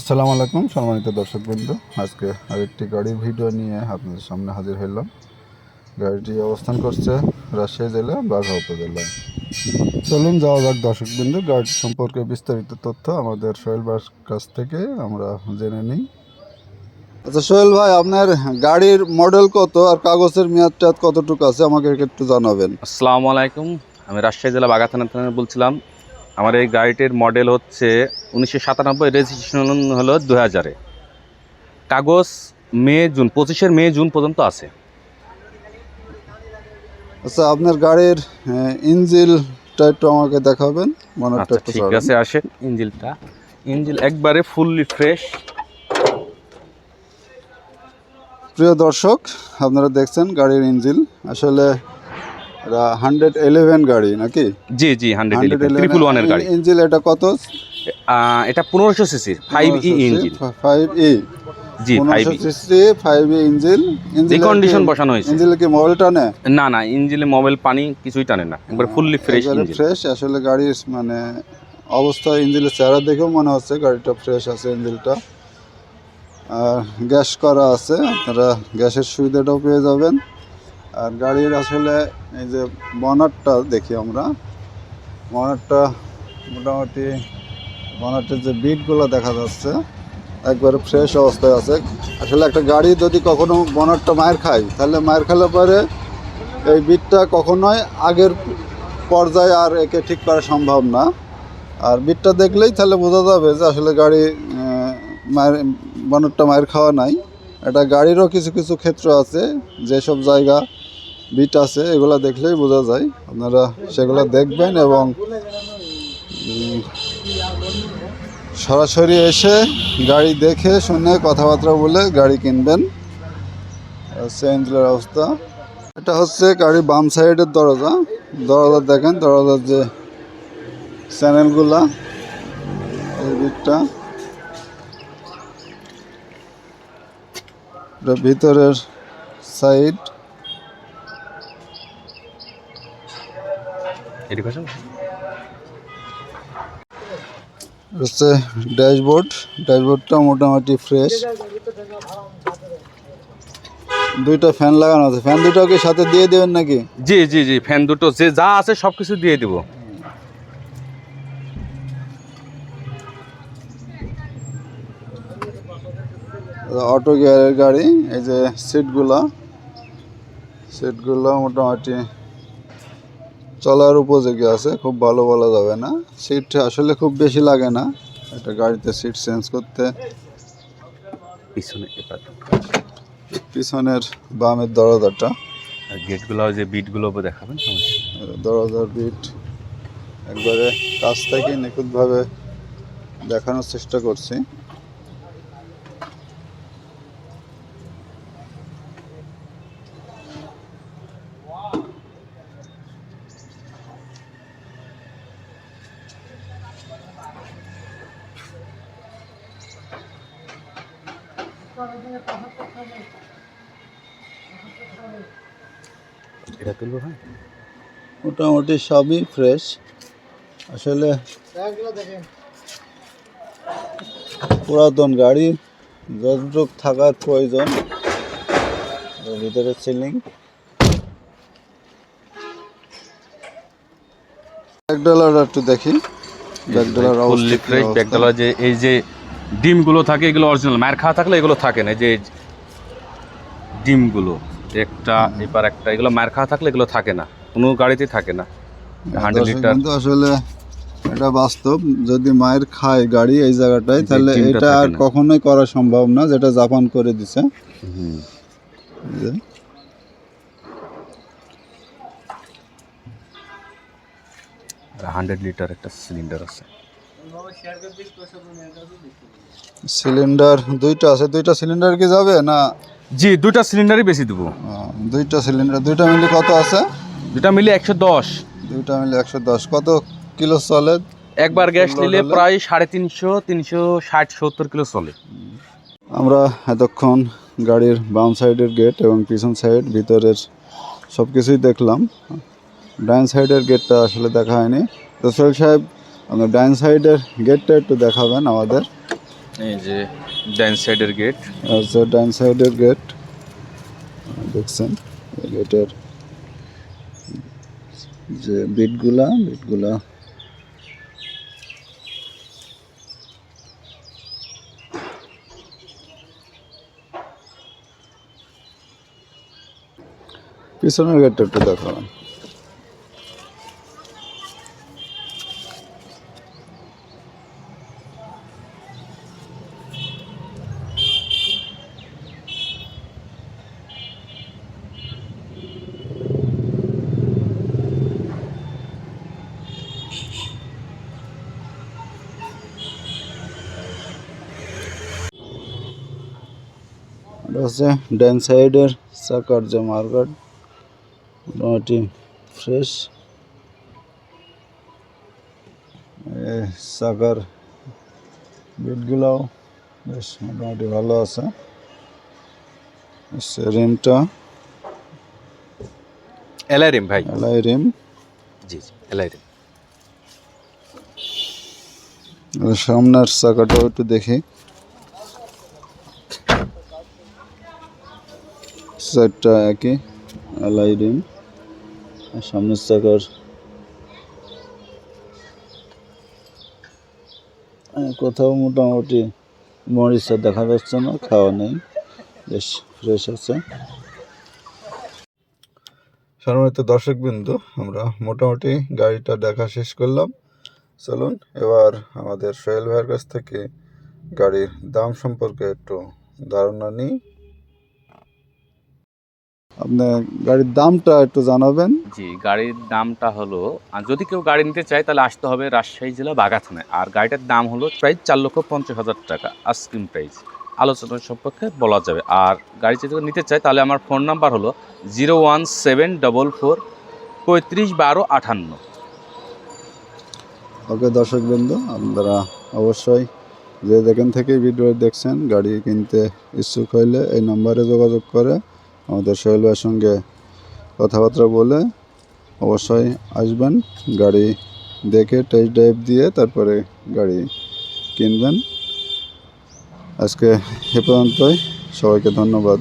আসসালামু আলাইকুম সম্মানিত দর্শকবৃন্দ। আজকে আরেকটি গাড়ির ভিডিও নিয়ে আপনাদের সামনে হাজির হইলাম। গাড়িটি অবস্থান করছে রাজশাহী জেলা বাঘা উপজেলায় চলুন যাওয়া যাক দর্শকবৃন্দ গাড়ি সম্পর্কে বিস্তারিত তথ্য আমাদের সোহেল বার কাছ থেকে আমরা জেনে নিই। আচ্ছা সোহেল ভাই আপনার গাড়ির মডেল কত আর কাগজের মেয়াদ টেয়াদ কতটুকু আছে? আমাকে একটু জানাবেন। আসসালামু আলাইকুম। আমি রাজশাহী জেলা বাগাথানা থানা বলছিলাম আমার এই গাড়িটির মডেল হচ্ছে উনিশশো সাতানব্বই রেজিস্ট্রেশন হলো দু হাজারে কাগজ মে জুন পঁচিশের মে জুন পর্যন্ত আছে। আচ্ছা আপনার গাড়ির ইঞ্জিলটা একটু আমাকে দেখাবেন মনেরটা আচ্ছা ঠিক আছে আসে ইঞ্জিলটা। ইঞ্জিল একবারে ফুললি ফ্রেশ প্রিয় দর্শক আপনারা দেখছেন গাড়ির ইঞ্জিল। আসলে হান্ড্রেড ইলেভেন গাড়ি নাকি? জি জি হান্ড্রেড ট্রিপল ওয়ানের গাড়ি। ইঞ্জিল এটা কত? এটা পনেরোশো সিসির five E engine five E G five CC five E engine recondition বসানো হয়েছে। ইঞ্জিলে কি মোবাইল টানে? না না ইঞ্জিলে মোবাইল পানি কিছুই টানে না। একবার ফুললি ফ্রেশ ইঞ্জিন ফ্রেশ আসলে গাড়ির মানে অবস্থা ইঞ্জিলের চেহারা দেখেও মনে হচ্ছে গাড়িটা ফ্রেশ আছে ইঞ্জিলটা আর গ্যাস করা আছে আপনারা গ্যাসের সুবিধাটাও পেয়ে যাবেন। আর গাড়ির আসলে এই যে বনারটা দেখি আমরা। বনারটা মোটামুটি বনারটের যে বিটগুলো দেখা যাচ্ছে, একবারে ফ্রেশ অবস্থায় আছে। আসলে একটা গাড়ি যদি কখনো বনারটা মায়ের খায়, তাহলে মায়ের খেলে পরে এই বিটটা কখনোই আগের পর্যায়ে আর একে ঠিক করা সম্ভব না। আর বিটটা দেখলেই তাহলে বোঝা যাবে যে আসলে গাড়ি মায়ের বনরটা মায়ের খাওয়া নাই। এটা গাড়িরও কিছু কিছু ক্ষেত্র আছে, যেসব জায়গা বিট আছে, এগুলা দেখলেই বোঝা যায়। আপনারা সেগুলো দেখবেন এবং সরাসরি এসে গাড়ি দেখে শুনে কথাবার্তা বলে গাড়ি কিনবেন। সেন্দ্রের অবস্থা। এটা হচ্ছে গাড়ির বাম সাইডের দরজা। দরজা দেখেন, দরজার যে চ্যানেলগুলা, এই ভিতরের সাইড। হচ্ছে ড্যাশবোর্ড। ড্যাশবোর্ডটা মোটামুটি ফ্রেশ। দুইটা ফ্যান লাগানো আছে। ফ্যান দুটো কি সাথে দিয়ে দেবেন নাকি? জি জি জি ফ্যান দুটো। যে যা আছে সব কিছু দিয়ে দিব। অটো গিয়ারের গাড়ি এই যে সিটগুলা সিটগুলো মোটামুটি চলার উপযোগী আছে খুব ভালো বলা যাবে না। সিট আসলে খুব বেশি লাগে না একটা গাড়িতে সিট চেঞ্জ করতে। পিছনে পিছনের বামের দরজাটা। গেটগুলো যে বিটগুলো দেখাবেন দরজার বিট একবারে কাছ থেকে নিখুঁতভাবে দেখানোর চেষ্টা করছি। এটা তুলবো ভাই মোটামুটি সবই ফ্রেশ আসলে পুরাতন গাড়ি যতটুক থাকার প্রয়োজন ভিতরে সিলিং ব্যাকডালার একটু দেখি। ব্যাকডালার ফুললি ফ্রেশ ব্যাগডালা যে এই যে ডিমগুলো থাকে এগুলো অরিজিনাল মায়ের খাওয়া থাকলে এগুলো থাকে না যে ডিমগুলো একটা এবার একটা এগুলো মায়ের খাওয়া থাকলে এগুলো থাকে না কোনো গাড়িতেই থাকে না হান্ড্রেড লিটার কিন্তু আসলে এটা বাস্তব যদি মায়ের খায় গাড়ি এই জায়গাটায় তাহলে এটা আর কখনোই করা সম্ভব না যেটা জাপান করে দিছে। হান্ড্রেড লিটার একটা সিলিন্ডার আছে। সিলিন্ডার দুইটা আছে দুইটা সিলিন্ডার কি যাবে না? জি দুইটা সিলিন্ডারই বেশি দেবো। দুইটা সিলিন্ডার দুইটা মিলে কত আছে? দুটা মিলে একশো দশ। দুইটা মিলে একশো দশ। কত কিলো চলে? একবার গ্যাস নিলে প্রায় সাড়ে তিনশো তিনশো ষাট সত্তর কিলো চলে। আমরা এতক্ষণ গাড়ির বাম সাইডের গেট এবং পিছন সাইড ভিতরের সব কিছুই দেখলাম। ডান সাইডের গেটটা আসলে দেখা হয়নি। তো সোহেল সাহেব আপনার ডান সাইডের গেটটা একটু দেখাবেন আমাদের। এই যে ডাইন সাইডের গেট আছে ডাইন সাইডের গেট দেখছেন এই গেটের যে বিটগুলা বিটগুলা পিছনের গেটটা একটু দেখাবেন। হচ্ছে ডান সাইডের চাকার যে মার্কেট মোটামুটি ফ্রেশ চাকার বিটগুলাও বেশ মোটামুটি ভালো আছে। রিমটা। এলআই রিম ভাই। Alloy rim. জি জি এলআই রিম। সামনের চাকাটাও একটু দেখি। সাইডটা একই আর সামনের চাকার কোথাও মোটামুটি মরিচা দেখা যাচ্ছে না, খাওয়া নেই, বেশ ফ্রেশ আছে। সম্মানিত দর্শক বিন্দু আমরা মোটামুটি গাড়িটা দেখা শেষ করলাম। চলুন এবার আমাদের সোহেল ভাইয়ের কাছ থেকে গাড়ির দাম সম্পর্কে একটু ধারণা নিই। আপনি গাড়ির দামটা একটু জানাবেন। জি গাড়ির দামটা হলো আর যদি কেউ গাড়ি নিতে চায় তাহলে আসতে হবে রাজশাহী জেলা বাগাথানায় আর গাড়িটার দাম হলো প্রায় চার লক্ষ পঞ্চাশ হাজার টাকা আইসক্রিম প্রাইস আলোচনার সম্পর্কে বলা যাবে। আর গাড়ি যদি নিতে চায় তাহলে আমার ফোন নাম্বার হলো zero one seven double four পঁয়ত্রিশ বারো আটান্ন ওকে দর্শক বন্ধু আপনারা অবশ্যই যে যেখান থেকে ভিডিও দেখছেন গাড়ি কিনতে ইচ্ছুক হইলে এই নম্বরে যোগাযোগ করে আমাদের সোহেল ভাইয়ের সঙ্গে কথাবার্তা বলে অবশ্যই আসবেন, গাড়ি দেখে টেস্ট ড্রাইভ দিয়ে তারপরে গাড়ি কিনবেন। আজকে এ পর্যন্তই, সবাইকে ধন্যবাদ।